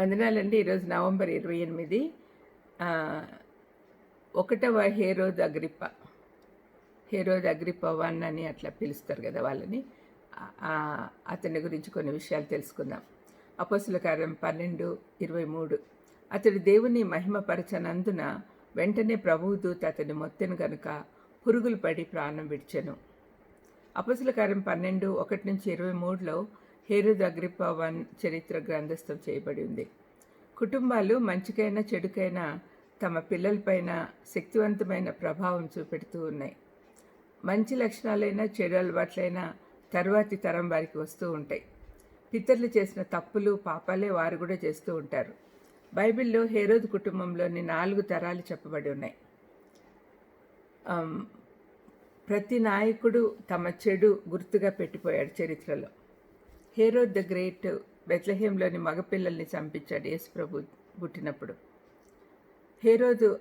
వందనాలండి. ఈరోజు నవంబర్ ఇరవై ఎనిమిది. ఒకటవ Herod Agrippa. Herod Agrippa one అని అట్లా పిలుస్తారు కదా వాళ్ళని. అతని గురించి కొన్ని విషయాలు తెలుసుకుందాం. అపోసుల కార్యం పన్నెండు ఇరవై మూడు. అతడు దేవుని మహిమపరచనందున వెంటనే ప్రభువుదూత అతని మొత్తెను గనుక పురుగులు పడి ప్రాణం విడిచెను. అపసుల కార్యం పన్నెండు ఒకటి నుంచి ఇరవై మూడులో హేరుద్ అగ్రిప్ప వన్ చరిత్ర గ్రంథస్థం చేయబడి ఉంది. కుటుంబాలు మంచికైనా చెడుకైనా తమ పిల్లలపైన శక్తివంతమైన ప్రభావం చూపెడుతూ ఉన్నాయి. మంచి లక్షణాలైనా చెడు అలవాట్లైనా తర్వాతి తరం వారికి వస్తూ ఉంటాయి. పితరులు చేసిన తప్పులు పాపాలే వారు కూడా చేస్తూ ఉంటారు. బైబిల్లో హేరోద్ కుటుంబంలోని నాలుగు తరాలు చెప్పబడి ఉన్నాయి. ప్రతి నాయకుడు తమ చెడు గుర్తుగా పెట్టిపోయాడు చరిత్రలో. హేరోద్ ద గ్రేట్ బెత్లహేంలోని మగపిల్లల్ని చంపించాడు యేసుప్రభు పుట్టినప్పుడు. హేరోదు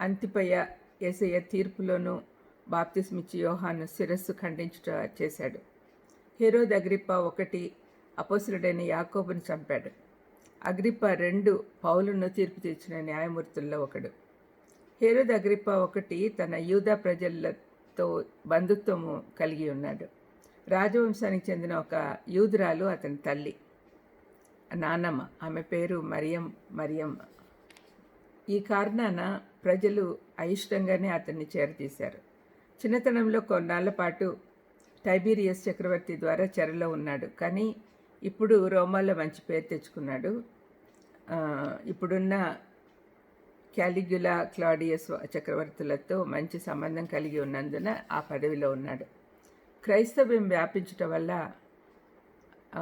అంతిపయ్య ఏసయ్య తీర్పులోనూ బాప్తిస్మిచ్చి యోహాను శిరస్సు ఖండించుట చేశాడు. హేరోద్ అగ్రిప్ప ఒకటి అపోసురుడైన యాకోబుని చంపాడు. అగ్రిప్ప రెండు పౌలును తీర్పు తీర్చిన న్యాయమూర్తుల్లో ఒకడు. హేరోద్ అగ్రిప్ప ఒకటి తన యూదా ప్రజలతో బంధుత్వము కలిగి ఉన్నాడు. రాజవంశానికి చెందిన ఒక యూదురాలు అతని తల్లి నానమ్మ. ఆమె పేరు మరియం మరియమ్మ ఈ కారణాన ప్రజలు అయిష్టంగానే అతన్ని చేరతీశారు చిన్నతనంలో కొన్నాళ్ళ పాటు టైబీరియస్ చక్రవర్తి ద్వారా చెరలో ఉన్నాడు. కానీ ఇప్పుడు రోమాలో మంచి పేరు తెచ్చుకున్నాడు. ఇప్పుడున్న క్యాలిగ్యులా క్లాడియస్ చక్రవర్తులతో మంచి సంబంధం కలిగి ఉన్నందున ఆ పదవిలో ఉన్నాడు. క్రైస్తవ్యం వ్యాపించటం వల్ల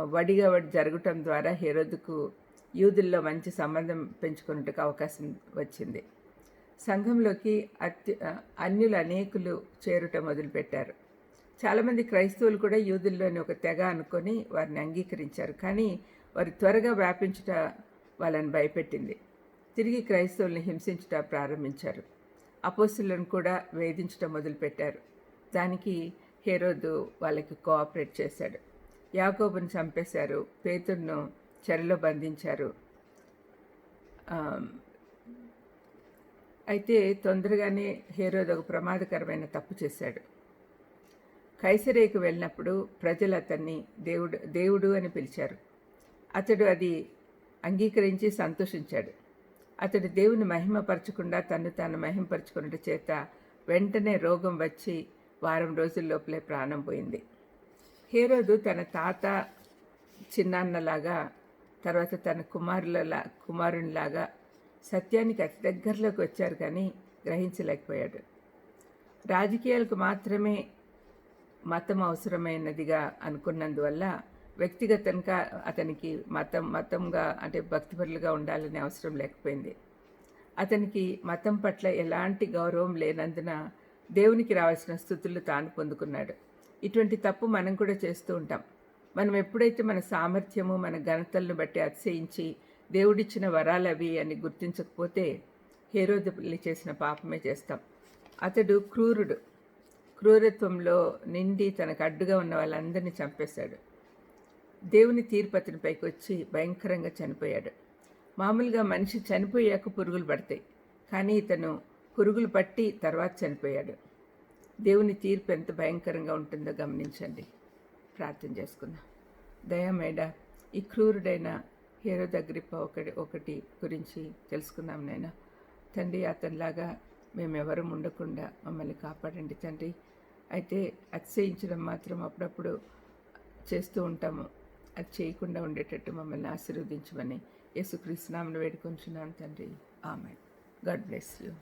వడిగా వడి జరగటం ద్వారా హెరోదుకు యూదుల్లో మంచి సంబంధం పెంచుకున్నట్టుకు అవకాశం వచ్చింది. సంఘంలోకి అత్య అన్యులు అనేకులు చేరుట మొదలుపెట్టారు. చాలామంది క్రైస్తవులు కూడా యూదుల్లోని ఒక తెగ అనుకొని వారిని అంగీకరించారు. కానీ వారు త్వరగా వ్యాపించుట వాళ్ళని భయపెట్టింది. తిరిగి క్రైస్తవుల్ని హింసించుట ప్రారంభించారు. అపోస్తులను కూడా వేధించటం మొదలుపెట్టారు. దానికి హేరోదు వాళ్ళకి కోఆపరేట్ చేశాడు. యాకోబుని చంపేశారు పేతుర్ను చెరలో బంధించారు. అయితే తొందరగానే హేరోద్ ఒక ప్రమాదకరమైన తప్పు చేశాడు. కైసరేకి వెళ్ళినప్పుడు ప్రజలు అతన్ని దేవుడు దేవుడు అని పిలిచారు. అతడు అది అంగీకరించి సంతోషించాడు. అతడు దేవుని మహిమపరచకుండా తను తాను మహిమపరచుకున్నట్టు చేత వెంటనే రోగం వచ్చి వారం రోజుల లోపలే ప్రాణం పోయింది. హీరోదు తన తాత చిన్నాన్నలాగా తర్వాత తన కుమారులలా కుమారునిలాగా సత్యానికి అతి దగ్గరలోకి వచ్చారు కానీ గ్రహించలేకపోయాడు. రాజకీయాలకు మాత్రమే మతం అవసరమైనదిగా అనుకున్నందువల్ల వ్యక్తిగతంగా అతనికి మతం మతంగా అంటే భక్తిపరులుగా ఉండాలనే అవసరం లేకపోయింది. అతనికి మతం పట్ల ఎలాంటి గౌరవం లేనందున దేవునికి రావాల్సిన స్థుతులు తాను పొందుకున్నాడు. ఇటువంటి తప్పు మనం కూడా చేస్తూ ఉంటాం. మనం ఎప్పుడైతే మన సామర్థ్యము మన ఘనతలను బట్టి అతిశయించి దేవుడిచ్చిన వరాలవి అని గుర్తించకపోతే హేరోదపల్లి చేసిన పాపమే చేస్తాం. అతడు క్రూరుడు. క్రూరత్వంలో నిండి తనకు అడ్డుగా ఉన్న వాళ్ళందరినీ చంపేశాడు. దేవుని తీర్పు అతనిపైకి వచ్చి భయంకరంగా చనిపోయాడు. మామూలుగా మనిషి చనిపోయాక పురుగులు పడతాయి. కానీ ఇతను పురుగులు పట్టి తర్వాత చనిపోయాడు. దేవుని తీర్పు ఎంత భయంకరంగా ఉంటుందో గమనించండి. ప్రార్థన చేసుకుందాం. దయామేడ ఈ క్రూరుడైన హీరో దగ్గరిప్ప ఒకటి ఒకటి గురించి తెలుసుకుందాం నేను తండ్రి అతనిలాగా మేమెవరూ ఉండకుండా మమ్మల్ని కాపాడండి తండ్రి. అయితే అతిశయించడం మాత్రం అప్పుడప్పుడు చేస్తూ ఉంటాము. అది చేయకుండా ఉండేటట్టు మమ్మల్ని ఆశీర్వదించమని యేసుక్రీస్తునామను వేడుకొంచున్నాను తండ్రి. ఆమె గాడ్ బ్లెస్ యూ.